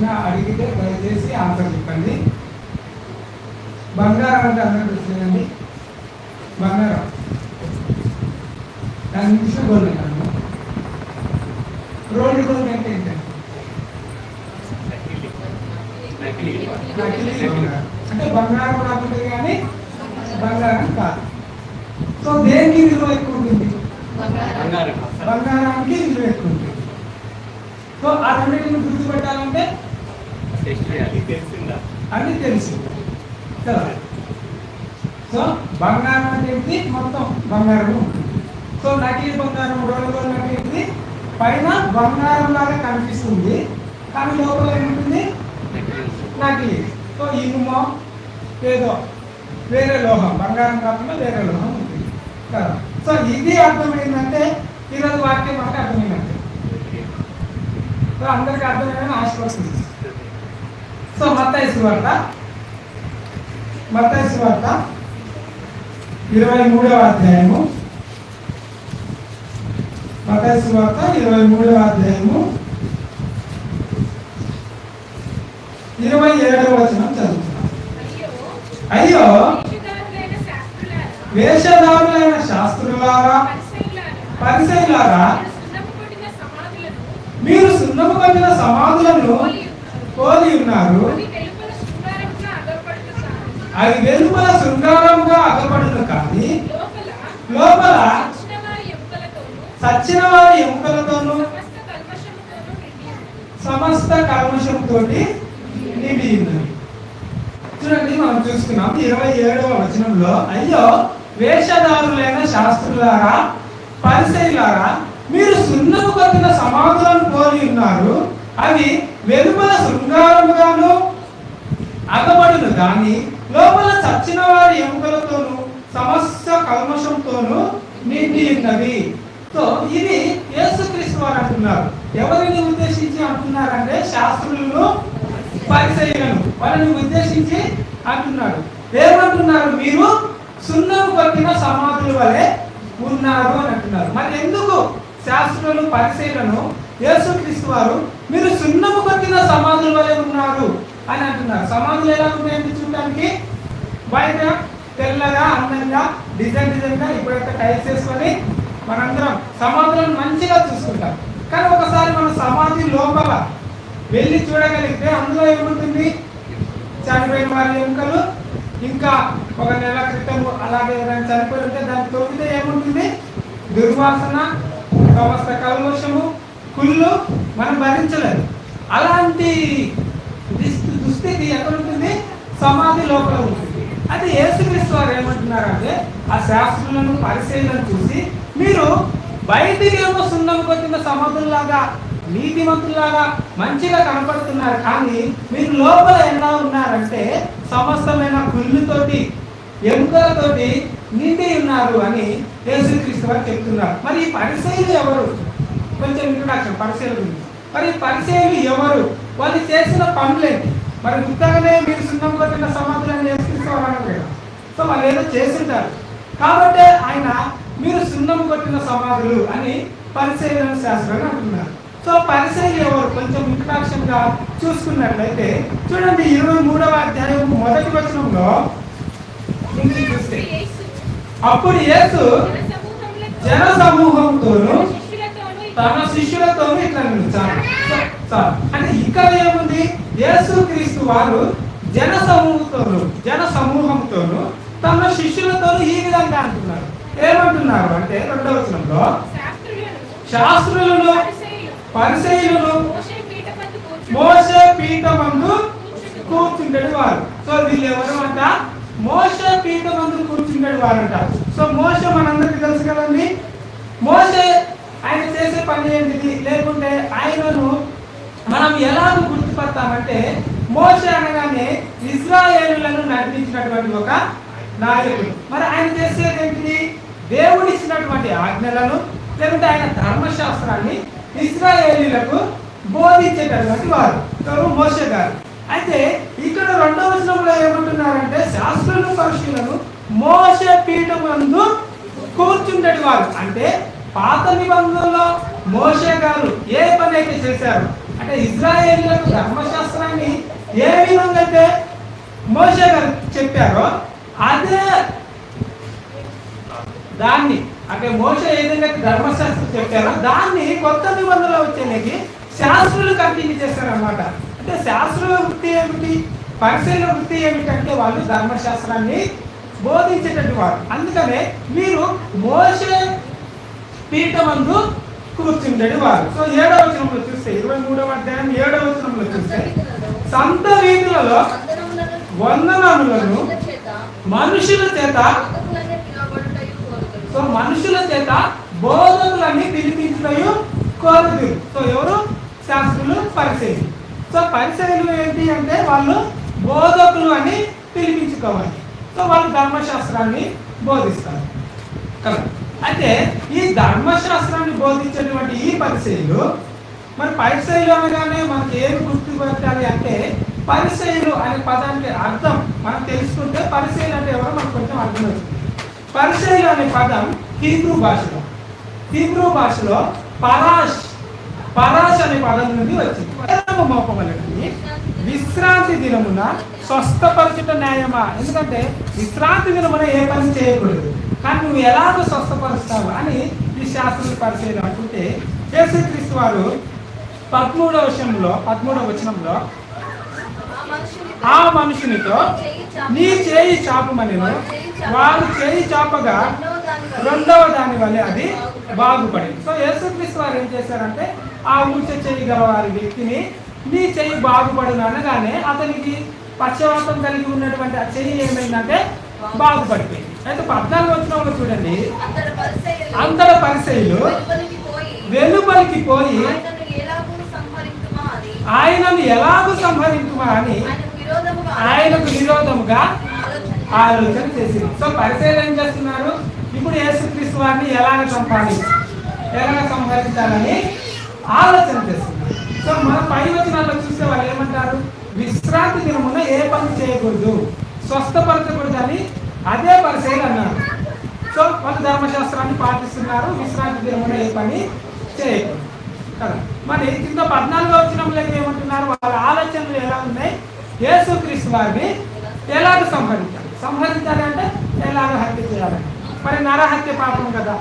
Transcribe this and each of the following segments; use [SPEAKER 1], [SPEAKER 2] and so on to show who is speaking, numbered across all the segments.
[SPEAKER 1] ప్రశ్న అడిగితే దయచేసి ఆన్సర్ చెప్పండి. బంగారం అంటే అందరూ తెలుసులేదండి బంగారం. దాని నిమిషం గోల్డ్ కాదు రోల్డ్ గోల్డ్ అంటే ఏంటండి. అంటే బంగారం కాకుండా కానీ బంగారం కాదు. సో దేనికి విలువ ఎక్కువ ఉంటుంది? బంగారానికి విలువ ఎక్కువ ఉంటుంది. సో ఆ రెండింటిని గుర్తుపెట్టాలంటే అన్ని తెలుసు కదా సో బంగారం అనేది మొత్తం బంగారం సో నకిలీ బంగారం రోడ్డు అంటే పైన బంగారం లాగా కనిపిస్తుంది. కానీ లోపల ఏముంటుంది? నకిలీ. సో ఇనుమో ఏదో వేరే లోహం. బంగారం కాకుండా వేరే లోహం ఉంటుంది. కదా సో ఇది అర్థమైందంటే ఈరోజు వాక్యం మనకు అర్థమైందంటే. సో అందరికి అర్థమైందని ఆశపడుతుంది సో మత్తాయి సువార్త మత్తాయి సువార్త ఇరవై మూడవ అధ్యాయము. మత్తాయి సువార్త ఇరవై మూడవ అధ్యాయము. ఇరవై ఏడవ వచనం చదువుతున్నాం
[SPEAKER 2] అయ్యో! వేషధారులైన శాస్త్రులారా,
[SPEAKER 1] పరిశైలారా
[SPEAKER 2] మీరు సున్నపు
[SPEAKER 1] సున్నము కొట్టిన సమాధులను పోలి ఉన్నారు.
[SPEAKER 2] అవి వెలుపల
[SPEAKER 1] శృంగారంగా అగపడును కానీ
[SPEAKER 2] లోపల
[SPEAKER 1] సచ్చిన వారి ఎముకలతోనూ
[SPEAKER 2] సమస్త నిండి
[SPEAKER 1] కల్మషంతో నిండి ఉన్నది. చూడండి మనం చూస్తున్నాం ఇరవై ఏడవ వచనంలో అయ్యో వేషధారులైన శాస్త్రులారా పరిశైలారా మీరు సున్నపు కొట్టిన సమాధులను పోలి ఉన్నారు. అవి వెలుపల శృంగారముగాను అగబడును కానీ లోపల చచ్చిన వారి ఎముకలతోనూ సమస్య కల్మషంతోనూ నిండి ఉన్నవి సో ఇది యేసుక్రీస్తు వారు అంటున్నారు. ఎవరిని ఉద్దేశించి అంటున్నారంటే శాస్త్రులను పరిచయలను వాళ్ళని ఉద్దేశించి అంటున్నాడు. ఏమంటున్నారు మీరు? సున్నం కొట్టిన సమాధుల వలె ఉన్నారు అని అంటున్నారు. మరి ఎందుకు శాస్త్రులు పరిశీలను యేసుక్రీస్తు వారు మీరు సున్నము కొట్టిన సమాధుల వలె ఉన్నారు అని అంటున్నారు. సమాధులు ఎలా ఉన్నాయని చూడడానికి బయట తెల్లగా అందంగా డిజైన్ డిజైన్గా ఇప్పుడైతే టైల్స్ వేసుకొని మనందరం సమాధులను మంచిగా చూసుకుంటాం. కానీ ఒకసారి మన సమాధి లోపల వెళ్ళి చూడగలిగితే అందులో ఏముంటుంది? చనిపోయిన వారి ఎముకలు ఇంకా ఒక నెల క్రితం అలాగే ఎవరైనా చనిపోయి ఉంటే దాన్ని తొమ్మిది ఏముంటుంది? దుర్వాసన సమస్త కల్మషము కుళ్ళు మనం భరించలేదు. అలాంటి దుస్థి- దుస్థితి ఎక్కడ ఉంటుంది సమాధి లోపల ఉంటుంది. అది యేసుక్రీస్తు వారు ఏమంటున్నారంటే ఆ శాస్త్రులను పరిశీలన చూసి మీరు బయటికి ఏమో సున్నం కొట్టిన సమాధుల్లాగా నీతిమంతులాగా మంచిగా కనపడుతున్నారు. కానీ మీరు లోపల ఎలా ఉన్నారంటే సమస్తమైన కుళ్ళుతోటి ఎముకలతోటి నిండి ఉన్నారు అని యేసుక్రీస్తు వారు చెప్తున్నారు. మరి ఈ పరిశైలు ఎవరు? కొంచెం ఇంట్రొడక్షన్ పరిశీలన గురించి మరి పరిశీలు ఎవరు? వాళ్ళు చేసిన పనులేంటి మరి గుర్తగానే మీరు సున్నం కొట్టిన సమాధులను యేసుక్రీస్తు కదా. సో వాళ్ళు ఏదో చేస్తుంటారు కాబట్టి ఆయన మీరు సున్నం కొట్టిన సమాధులు అని పరిశీలన శాస్త్రాన్ని అంటున్నారు. సో పరిశీలి ఎవరు? కొంచెం ఇంట్రడక్షన్గా చూసుకున్నట్లయితే చూడండి ఇరవై మూడవ అధ్యాయం మొదటి వచనంలో చూస్తే అప్పుడు యేసు
[SPEAKER 2] జనసమూహములతో,
[SPEAKER 1] జన సమూహంతోను తన శిష్యులతో ఇట్లా నిలిచాను అంటే ఇక్కడ ఏముంది? యేసు క్రీస్తు వారు జన సమూహంతోను జన సమూహంతోను తన శిష్యులతోనూ ఈ విధంగా అంటున్నారు. ఏమంటున్నారు అంటే రెండవ వచనంలో?
[SPEAKER 2] శాస్త్రులను,
[SPEAKER 1] పరిశైలను
[SPEAKER 2] పరిసయ్యులు,
[SPEAKER 1] పరిసయులను
[SPEAKER 2] మోషే పీఠమందు
[SPEAKER 1] మోసే పీఠమందు వారు. సో వీళ్ళు ఎవరు అంట మోసే పీఠమందు కూర్చుండేది వారంట. సో మోస మనందరికీ తెలుసు కదండి? మోసే ఆయన చేసే పని ఏంటిది లేకుంటే ఆయనను మనం ఎలా గుర్తుపడతామంటే మోస అనగానే ఇజ్రాయేలులను నడిపించినటువంటి ఒక నాయకుడు. మరి ఆయన చేసేది ఏంటిది దేవుడు ఇచ్చినటువంటి ఆజ్ఞలను లేకుంటే ఆయన ధర్మశాస్త్రాన్ని ఇజ్రాయేలీలకు బోధించేటటువంటి వారు ఎవరు మోసే గారు. అయితే ఇక్కడ రెండవ వచనంలో ఏమంటున్నారంటే శాస్త్రులు పరుషులను మోసే పీఠమందు కూర్చుండేటి వారు అంటే పాత నిబంధనలో మోసే గారు ఏ పని అయితే చేశారు? అంటే ఇజ్రాయేలీలకు ధర్మశాస్త్రాన్ని ఏ విధంగా అయితే మోషే గారు చెప్పారో అదే దాన్ని అంటే మోస ఏదైనా ధర్మశాస్త్రం చెప్పారో దాన్ని కొత్త నిబంధనలో వచ్చేకి శాస్త్రులు కంటిన్యూ చేశారనమాట అంటే శాస్త్రుల వృత్తి ఏమిటి? పరిశీలన వృత్తి ఏమిటంటే వాళ్ళు ధర్మశాస్త్రాన్ని బోధించేటట్టు వారు. అందుకనే మీరు మోసే పీఠమందు కూర్చుండేది వారు. సో ఏడవ వచనంలో చూస్తే ఇరవై మూడవ అధ్యాయం ఏడవ వచనంలో చూస్తే సంత వీధులలో వందనములను మనుషుల చేత సో మనుషుల చేత బోధకులన్నీ పిలిపించడం కోరుదురు సో ఎవరు? శాస్త్రులు పరిచయం సో పరిచయులు ఏంటి అంటే వాళ్ళు బోధకులు అని పిలిపించుకోవాలి. సో వాళ్ళు ధర్మశాస్త్రాన్ని బోధిస్తారు. కదా అయితే ఈ ధర్మశాస్త్రాన్ని బోధించినటువంటి ఈ పరిశైలు మరి పరిశైలు అనగానే మనకి ఏం గుర్తుపెట్టాలి అంటే పరిశైలు అనే పదానికి అర్థం మనం తెలుసుకుంటే పరిశైలు అంటే ఎవరో మనకు కొంచెం అర్థం అవుతుంది. పరిశైలు అనే పదం హీబ్రూ భాషలో. హీబ్రూ భాషలో పరాష్ పరాష్ అనే పదం నుండి వచ్చింది. పరమ విశ్రాంతి దినమున స్వస్థపరచుట న్యాయమా? ఎందుకంటే విశ్రాంతి దినమున ఏ పని చేయకూడదు. కానీ నువ్వు ఎలాగో స్వస్థపరుస్తావు అని ఈ శాస్త్రులు పరిచయం అనుకుంటే యేసుక్రీస్తు వారు పదమూడవ విషయంలో పదమూడవ వచనంలో ఆ మనుషునితో నీ చేయి చాపమని వారు చేయి చాపగా రెండవ దాని వల్లే అది బాగుపడింది. సో యేసుక్రీస్తు వారు ఏం చేశారంటే ఆ ఊచ చేయి గల వారి వ్యక్తిని నీ చెయ్యి బాగుపడును అనగానే అతనికి పశ్చాత్తం కలిగి ఉన్నటువంటి ఆ చెయ్యి ఏమైందంటే బాగుపడిపోయింది. అయితే పద్నాలుగు వచ్చిన చూడండి. అంతట పరిశైలు. వెలుపలికి పోయి. ఆయనను ఎలాగూ సంహరించుమా అని. ఆయనకు విరోధముగా ఆలోచన చేసింది. సో పరిశీలన ఏం చేస్తున్నారు? ఇప్పుడు యేసుక్రీస్తు వారిని ఎలాగ చంపాలి? ఎలాగ సంహరించాలని ఆలోచన చేస్తుంది. సో మన పై వచనాల్లో చూస్తే వాళ్ళు ఏమంటారు? విశ్రాంతి దినమున ఏ పని చేయకూడదు. స్వస్థపరచకూడదు అని అదే పరిశీలి అన్నారు సో వాళ్ళు ధర్మశాస్త్రాన్ని పాటిస్తున్నారు విశ్రాంతి దినమున ఏ పని చేయకూడదు కదా? మరి కింద పద్నాలుగో వచ్చినంలో ఏమంటున్నారు? వాళ్ళ ఆలోచనలు ఎలా ఉన్నాయి? యేసుక్రీస్తు వారిని ఎలాగ సంహరించాలి? సంహరించాలి అంటే ఎలాగ హత్య చేయాలి? మరి నరహత్య పాపం కదా.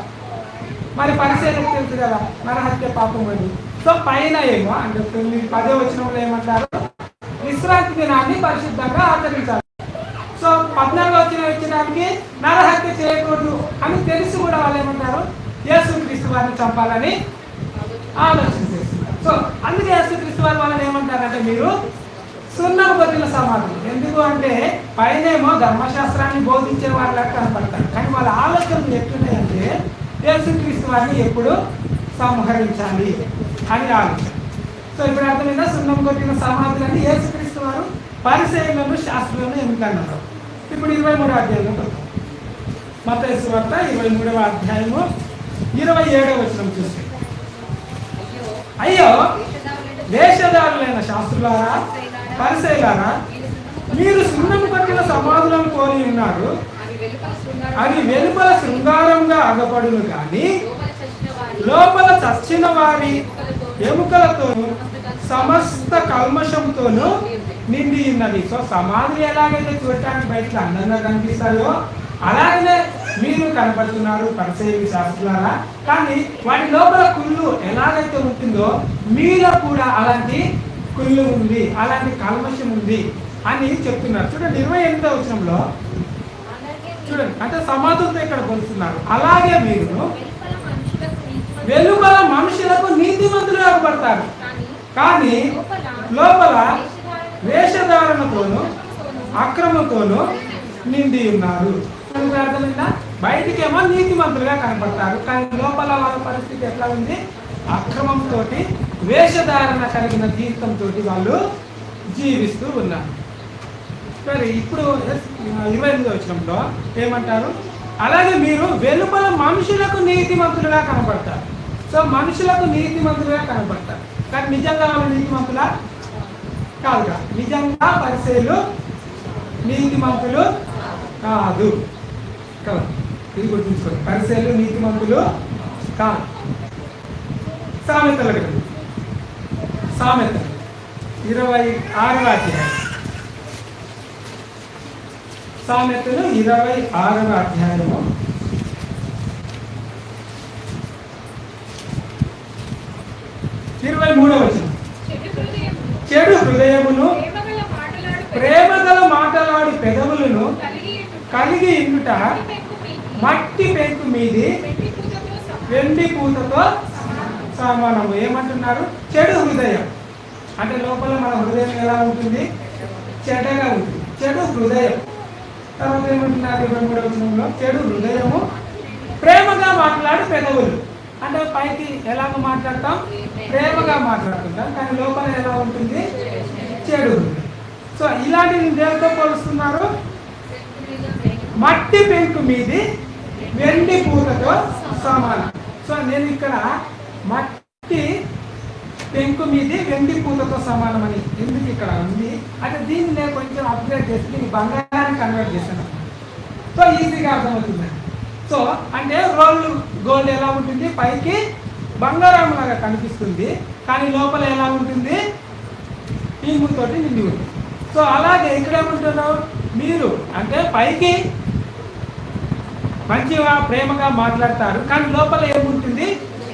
[SPEAKER 1] మరి పరిశీలనకు తెలుసు కదా నరహత్య పాపం అని. సో పైన ఏమో అంటే పదే వచ్చినంలో ఏమంటారు? విశ్రాంతి దినాన్ని పరిశుద్ధంగా ఆచరించాలి. సో పద్నాలుగు వచ్చిన వచ్చినానికి నరహత్య చేయకూడదు అని తెలిసి కూడా వాళ్ళు ఏమంటారు? యేసుక్రీస్తు వారిని చంపాలని ఆలోచన చేస్తున్నారు. సో అందుకే యేసుక్రీస్తు వారు వాళ్ళని ఏమంటారంటే మీరు సున్నం కొట్టిన సమాధులు. ఎందుకు అంటే పైనేమో ధర్మశాస్త్రాన్ని బోధించే వాళ్ళ కనపడతారు. కానీ వాళ్ళ ఆలోచనలు ఎట్లున్నాయంటే యేసుక్రీస్తు వారిని ఎప్పుడు సంహరించాలి అని ఆలోచన. సో ఇప్పుడు అర్థమైందా? సున్నం కొట్టిన సమాధులని యేసుక్రీస్తు వారు పరిచయలను శాస్త్రులను ఎన్నుకన్నారు ఇప్పుడు ఇరవై మూడో అధ్యాయం మత వార్త ఇరవై మూడవ అధ్యాయము ఇరవై ఏడవ వచ్చిన చూస్తే. అయ్యో వేషధారులైన శాస్త్రులారా పరిశైలారా మీరు సున్నం పట్టిన సమాధులను కోరి ఉన్నారు. అవి వెలుపల శృంగారంగా అగపడును కానీ లోపల చచ్చిన వారి ఎముకలతోను సమస్త కల్మషంతోను నిండి ఉన్నది. సో సమాధులు ఎలాగైతే చూడటానికి బయట అందంగా కనిపిస్తాయో అలాగనే మీరు కనపడుతున్నారు పరిచయ శాస్త్రులారా కానీ వాటి లోపల కుళ్ళు ఎలాగైతే ఉంటుందో మీలో కూడా అలాంటి కుళ్ళు ఉంది అలాంటి కల్మషం ఉంది అని చెప్తున్నారు. చూడండి ఇరవై ఎనిమిదో వచనంలో చూడండి అంటే సమాధులతో ఇక్కడ కొలుస్తున్నారు అలాగే మీరు వెలుపల మనుషులకు నీతిమంతులు పడతారు కానీ లోపల వేషధారణతోను అక్రమంతోను నిండి ఉన్నారు. అర్థమైందా? బయటికేమో నీతిమంతులుగా కనపడతారు కానీ లోపల వాళ్ళ పరిస్థితి ఎట్లా ఉంది? అక్రమంతో వేషధారణ కలిగిన జీవితంతో వాళ్ళు జీవిస్తూ ఉన్నారు. సరే ఇప్పుడు ఇరవై ఎనిమిది వచ్చినంలో ఏమంటారు? అలాగే మీరు వెలుపల మనుషులకు నీతిమంతులుగా కనపడతారు. సో మనుషులకు నీతిమంతులుగా కనపడతారు. కానీ నిజంగా వాళ్ళు నీతిమంతులా కాదు నిజంగా పరిచయలు నీతిమంతులు కాదు. కాదు. ఇది గుర్తుంచుకోండి పరిచయలు నీతిమంతులు కాదు. సామెతల గ్రంథం సామెత ఇరవై ఆరవ అధ్యాయం సామెతలు ఇరవై ఆరవ అధ్యాయము ఇరవై మూడవ వచ్చింది
[SPEAKER 2] చెడు
[SPEAKER 1] హృదయమును
[SPEAKER 2] ప్రేమగల మాటలాడు
[SPEAKER 1] ప్రేమ గల మాటలాడి పెదవులను
[SPEAKER 2] కలిగి
[SPEAKER 1] ఇండుట
[SPEAKER 2] మట్టి పెంకు మీది. వెండి పూతతో
[SPEAKER 1] సమానము. ఏమంటున్నారు? చెడు హృదయం. అంటే లోపల మన హృదయం ఎలా ఉంటుంది? చెడ్డగా ఉంటుంది. చెడు హృదయం. తర్వాత ఏమంటున్నారు? ఇరవై మూడవ చెడు హృదయము ప్రేమగా మాట్లాడు పెదవులు. అంటే పైకి ఎలాగ మాట్లాడతాం? ప్రేమగా మాట్లాడుకుంటాం. కానీ లోపల ఎలా ఉంటుంది? చెడు సో ఇలాంటివి దేనితో పోలుస్తున్నారు. మట్టి పెంకు మీది వెండి పూతతో సమానం. సో నేను ఇక్కడ మట్టి పెంకు మీది వెండి పూతతో సమానం అని ఎందుకు ఇక్కడ ఉంది? అంటే దీన్ని నేను కొంచెం అప్గ్రేడ్ చేసి దీన్ని బంగారాన్ని కన్వర్ట్ చేశాను. సో ఈజీగా అర్థమవుతుంది. సో అంటే రోల్ గోల్డ్ ఎలా ఉంటుంది? పైకి బంగారం లాగా కనిపిస్తుంది. కానీ లోపల ఎలా ఉంటుంది? ఇనుముతోటి నిండి ఉంది. సో అలాగే ఇక్కడ ఏమంటున్నావు? మీరు అంటే పైకి మంచిగా ప్రేమగా మాట్లాడతారు. కానీ లోపల ఏముంటుంది?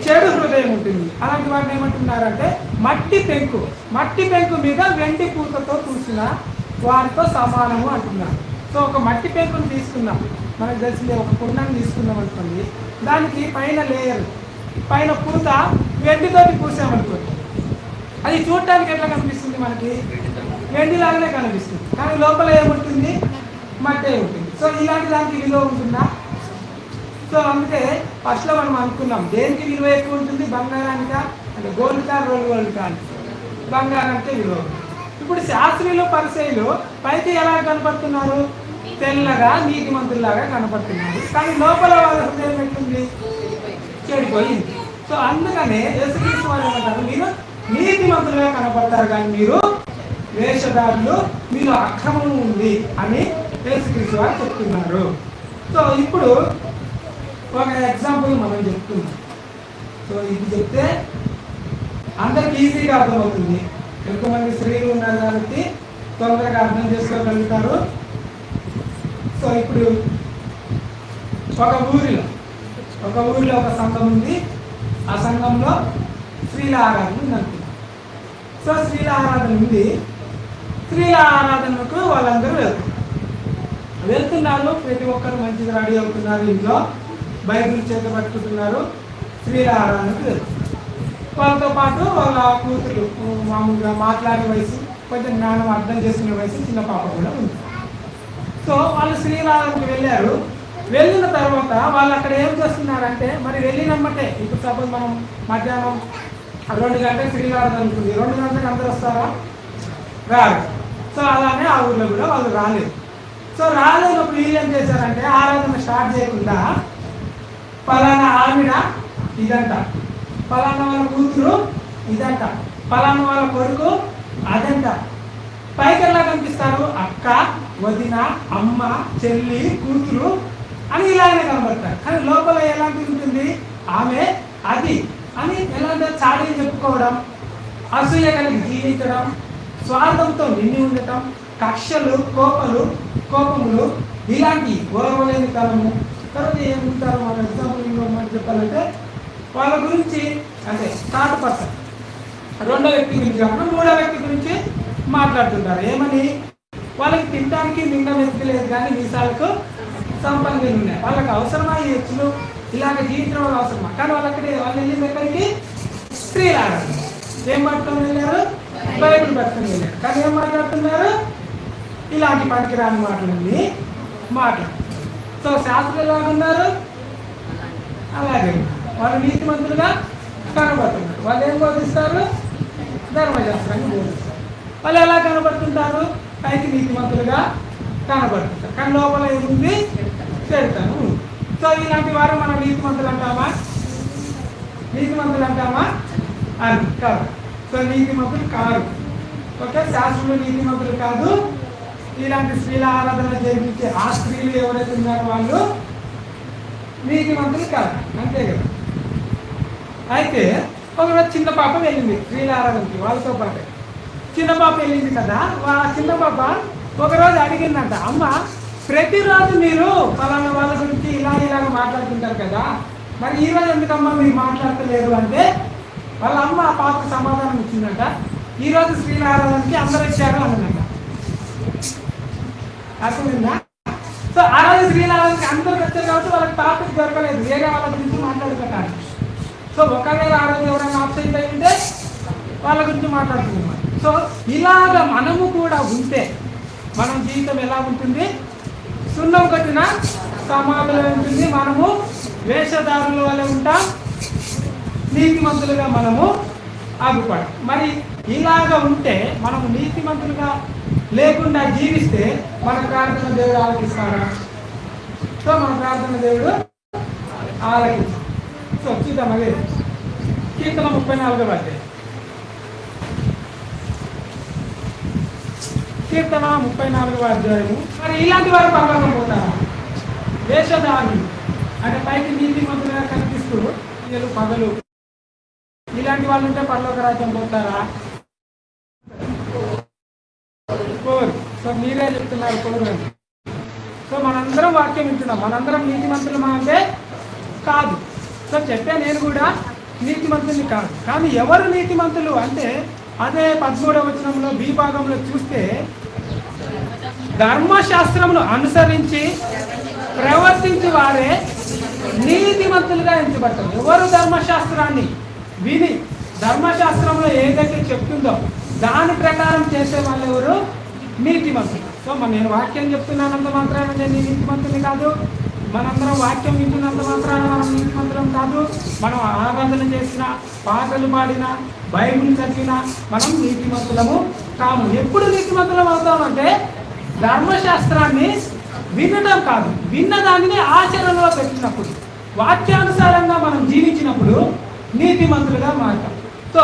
[SPEAKER 1] చెడు హృదయం ఉంటుంది. అలాంటి వారిని ఏమంటున్నారంటే మట్టి పెంకు. మట్టి పెంకు మీద వెండి పూతతో పూసిన వారితో సమానము అంటున్నారు. సో ఒక మట్టి పెంకును తీసుకున్నాం మనకు తెలిసింది ఒక కుండను తీసుకున్నాం అనుకోండి దానికి పైన లేయర్ పైన పూత వెండితోటి పూసామనుకోండి. అది చూడటానికి ఎట్లా కనిపిస్తుంది మనకి? వెండి లాగానే కనిపిస్తుంది. కానీ లోపల ఏముంటుంది? మట్టే ఉంటుంది. సో ఇలాంటి దానికి విలువ ఉంటుందా? సో అందుకే ఫస్ట్లో మనం అనుకున్నాం దేనికి విలువ ఎక్కువ ఉంటుంది? బంగారానికా? అంటే గోల్డ్ కార్ రోల్ గోల్డ్ కార్ బంగారం అంటే విలువ. ఇప్పుడు శాస్త్రీయులు పరిచయలు పైకి ఎలా కనపడుతున్నారు? తెల్లగా నీటి మంత్రులాగా కనపడుతున్నాడు కానీ లోపల వాళ్ళ హృదయం ఎట్లుంది? చెడిపోయింది. సో అందుకనే యేసుక్రీస్తు వారు ఏమంటారు? మీరు నీతిమంతులుగా కనపడతారు కానీ మీరు వేషధారులు మీరు అక్రమం ఉంది అని యేసుక్రీస్తు వారు చెప్తున్నారు. సో ఇప్పుడు ఒక ఎగ్జాంపుల్ మనం చెప్తున్నాం. సో ఇది చెప్తే అందరికి ఈజీగా అర్థమవుతుంది. ఎంతమంది స్త్రీలు ఉన్నారు కాబట్టి తొందరగా అర్థం చేసుకోగలుగుతారు. సో ఇప్పుడు ఒక ఊరిలో ఒక ఊరిలో ఒక సంఘం ఉంది. ఆ సంఘంలో స్త్రీల ఆరాధన ఉంది అనుకుందాం సో స్త్రీల ఆరాధన ఉంది. స్త్రీల ఆరాధనకు వాళ్ళందరూ వెళ్తారు వెళ్తున్నారు ప్రతి ఒక్కరు మంచిగా రెడీ అవుతున్నారు ఇంట్లో బైబిల్ చేత పట్టుకుంటున్నారు. స్త్రీల ఆరాధనకు వెళ్తున్నారు. వాళ్ళతో పాటు వాళ్ళ కూతురు మామూలుగా మాట్లాడే వయసు కొంచెం జ్ఞానం అర్థం చేసుకునే వయసు చిన్న పాప కూడా ఉంది. సో వాళ్ళు శ్రీరాముకి వెళ్ళారు. వెళ్ళిన తర్వాత వాళ్ళు అక్కడ ఏం చేస్తున్నారంటే మరి వెళ్ళినమ్మటే ఇప్పుడు సపోజ్ మనం మధ్యాహ్నం రెండు గంటలకు శ్రీరాధన అనుకుంది. రెండు గంటలకు అందరు వస్తారా? రారు. సో అలానే ఆ ఊర్లో కూడా వాళ్ళు రాలేదు. సో రాలేనప్పుడు వీళ్ళు ఏం చేశారంటే ఆరాధన స్టార్ట్ చేయకుండా పలానా ఆవిడ ఇదంట. పలానా వాళ్ళ కూతురు ఇదంట. పలానా వాళ్ళ కొడుకు అదంట. పైకి ఎలా కనిపిస్తారు అక్క వదిన అమ్మ చెల్లి కూతురు అని ఇలానే కనబడతారు. కానీ లోపల ఎలాంటి ఉంటుంది? ఆమె అది అని ఎలాంటి చాడీ చెప్పుకోవడం అసూయ కలిగి జీవించడం స్వార్థంతో నిండి ఉండటం కక్షలు కోపలు కోపములు ఇలాంటి గౌరవలేని తనము. తర్వాత ఏముంటారు? మన ఎగ్జాంపుల్ ఇంకోటి చెప్పాలంటే వాళ్ళ గురించి అంటే థర్డ్ పర్సన్ రెండో వ్యక్తి గురించి కాకుండా మూడో వ్యక్తి గురించి మాట్లాడుతుంటారు. ఏమని? వాళ్ళకి తినడానికి నిండా వెతికి లేదు కానీ వీసాలకు సంపన్నులు ఉన్నాయి. వాళ్ళకి అవసరమా ఈ హెచ్చులు ఇలాగ జీవించడం అవసరమా? కానీ వాళ్ళకి వాళ్ళు వెళ్ళింది ఎక్కడికి స్త్రీల ఏం పట్టుకొని వెళ్ళారు? బైబిల్ పట్టుకొని వెళ్ళారు. కానీ ఏం మాట్లాడుతున్నారు? ఇలాంటి పనికిరాని మాటలన్నీ మాట్లాడు సో శాస్త్రులు ఉన్నారు? అలాగే వాళ్ళు వాళ్ళు నీతిమంతులుగా కనబడుతున్నారు. వాళ్ళు ఏం బోధిస్తారు? ధర్మశాస్త్రాన్ని బోధిస్తారు. వాళ్ళు ఎలా కనబడుతుంటారు? పైకి నీతిమంతులుగా కనబడుతుంటారు. కానీ లోపల ఏముంది? చెడుతాను సో ఇలాంటి వారు మనం నీతిమంతులు అంటామా? నీతిమంతులు అంటామా? అని కాదు. సో నీతిమంతులు కాదు ఓకే? శాస్త్రులు నీతిమంతులు కాదు. ఇలాంటి స్త్రీల ఆరాధన జరిపించే ఆ స్త్రీలు ఎవరైతే ఉన్నారో వాళ్ళు నీతిమంతులు కాదు. అంతే కదా? అయితే ఒకరోజు చిన్న పాప వెళ్ళింది స్త్రీల ఆరాధనకి వాళ్ళతో పాటు. చిన్న పాప వెళ్ళింది కదా ఆ చిన్న పాప ఒకరోజు అడిగిందంట అమ్మ ప్రతిరోజు మీరు పలానా వాళ్ళ గురించి ఇలా ఇలాగ మాట్లాడుతుంటారు కదా మరి ఈ రోజు ఎందుకమ్మా మీరు మాట్లాడతలేరు అంటే వాళ్ళ అమ్మ ఆ పాపకు సమాధానం ఇచ్చిందంట. ఈ రోజు శ్రీనారాయణకి అందరూ వచ్చారు అన్నదంట అర్థమైందా? సో ఆ రోజు శ్రీనారాయణకి అందరూ వచ్చారు కాబట్టి వాళ్ళకి టాపిక్ దొరకలేదు వేరే వాళ్ళ గురించి మాట్లాడుకుంటారు సో ఒకవేళ ఆ రోజు ఎవరైనా ఆప్షన్ అయి ఉంటే వాళ్ళ గురించి మాట్లాడుతున్నాం సో ఇలాగ మనము కూడా ఉంటే మనం జీవితం ఎలా ఉంటుంది? సున్నం కట్టిన సమాధులు ఉంటుంది. మనము వేషధారుల వల్ల ఉంటాం. నీతిమంతులుగా మనము ఆగిపడం మరి ఇలాగ ఉంటే మనము నీతిమంతులుగా లేకుండా జీవిస్తే మన ప్రార్థన దేవుడు ఆలకిస్తారా సో మన ప్రార్థన దేవుడు ఆలకిస్తాడు. సో చూద్దాం అదే కీర్తన ముప్పై నాలుగవ అధ్యాయం. కీర్తన ముప్పై నాలుగవ అధ్యాయము. మరి ఇలాంటి వారు పరలోకం పోతారా? వేషధారులు అంటే పైకి నీతి మంత్రులుగా కనిపిస్తూ పిల్లలు పగలు. ఇలాంటి వాళ్ళు ఉంటే పర్లోక రాజ్యం పోతారా? సో మీరే చెప్తున్నారు కోరు సో మనందరం వాక్యం వింటున్నాం. మనందరం నీతి మంత్రులు అంటే కాదు. సో చెప్పే నేను కూడా నీతిమంతుని కాదు. కానీ ఎవరు నీతిమంతులు అంటే అదే పదమూడవ వచనంలో బి భాగంలో చూస్తే ధర్మశాస్త్రమును అనుసరించి ప్రవర్తించి వారే నీతిమంతులుగా ఎంచబడతారు. ఎవరు ధర్మశాస్త్రాన్ని విని ధర్మశాస్త్రంలో ఏదైతే చెప్తుందో దాని ప్రకారం చేసే వాళ్ళు ఎవరు? నీతిమంతులు. సో మరి నేను వాక్యం చెప్తున్నానంత మాత్రాన నేను నీతిమంతుని కాదు. మనందరం వాక్యం వింటున్నంత మాత్రాన మనం నీతిమంతులం కాదు. మనం ఆరాధన చేసిన పాటలు పాడిన బైబిల్ చదివిన మనం నీతిమంతులము కాము. ఎప్పుడు నీతిమంతులం అవుతామంటే ధర్మశాస్త్రాన్ని వినడం కాదు. విన్న దానిని ఆచరణలో పెట్టినప్పుడు వాక్యానుసారంగా మనం జీవించినప్పుడు నీతిమంతులుగా మారుతాం. సో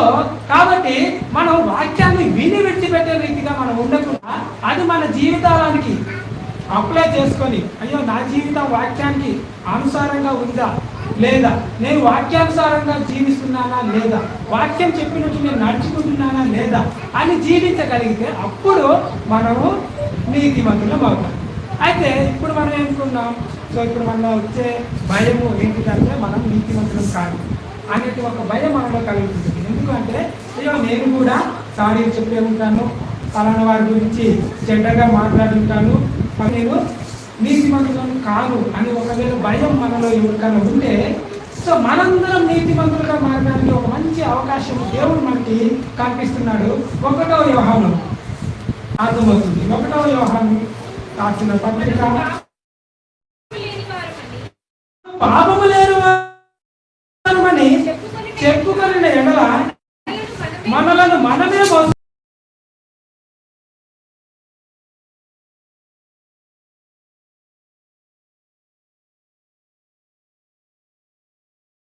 [SPEAKER 1] కాబట్టి మనం వాక్యాన్ని విని విడిచిపెట్టే రీతిగా మనం ఉండకుండా అది మన జీవితానికి అప్లై చేసుకొని అయ్యో నా జీవితం వాక్యానికి అనుసారంగా ఉందా? లేదా నేను వాక్యానుసారంగా జీవిస్తున్నానా లేదా? వాక్యం చెప్పినట్టు నేను నడుచుకుంటున్నానా లేదా? అని జీవించగలిగితే అప్పుడు మనము నీతిమంతులం అవుతాం. అయితే ఇప్పుడు మనం ఏమనుకున్నాం సో ఇప్పుడు మనలో వచ్చే భయము ఏంటిదంటే మనం నీతిమంతులం కాదు. అనేది ఒక భయం మనలో కలుగుతుంది ఎందుకంటే అయ్యో నేను కూడా సారీ చెప్పే ఉంటాను పలానా వారి గురించి చెడ్డగా మాట్లాడుంటాను నేను కాదు అని ఒకవేళ భయం మనలో ఎవరికైనా ఉంటే సో మనందరం నీతిమంతులుగా మారడానికి ఒక మంచి అవకాశం దేవుడు మనకి కల్పిస్తున్నాడు. ఒకటో వ్యవహారం అర్థమవుతుంది. ఒకటో వ్యవహారం రాసిన పత్రిక. పాపము లేరు అని చెప్పుకొని ఎడల
[SPEAKER 2] మనలను మనమే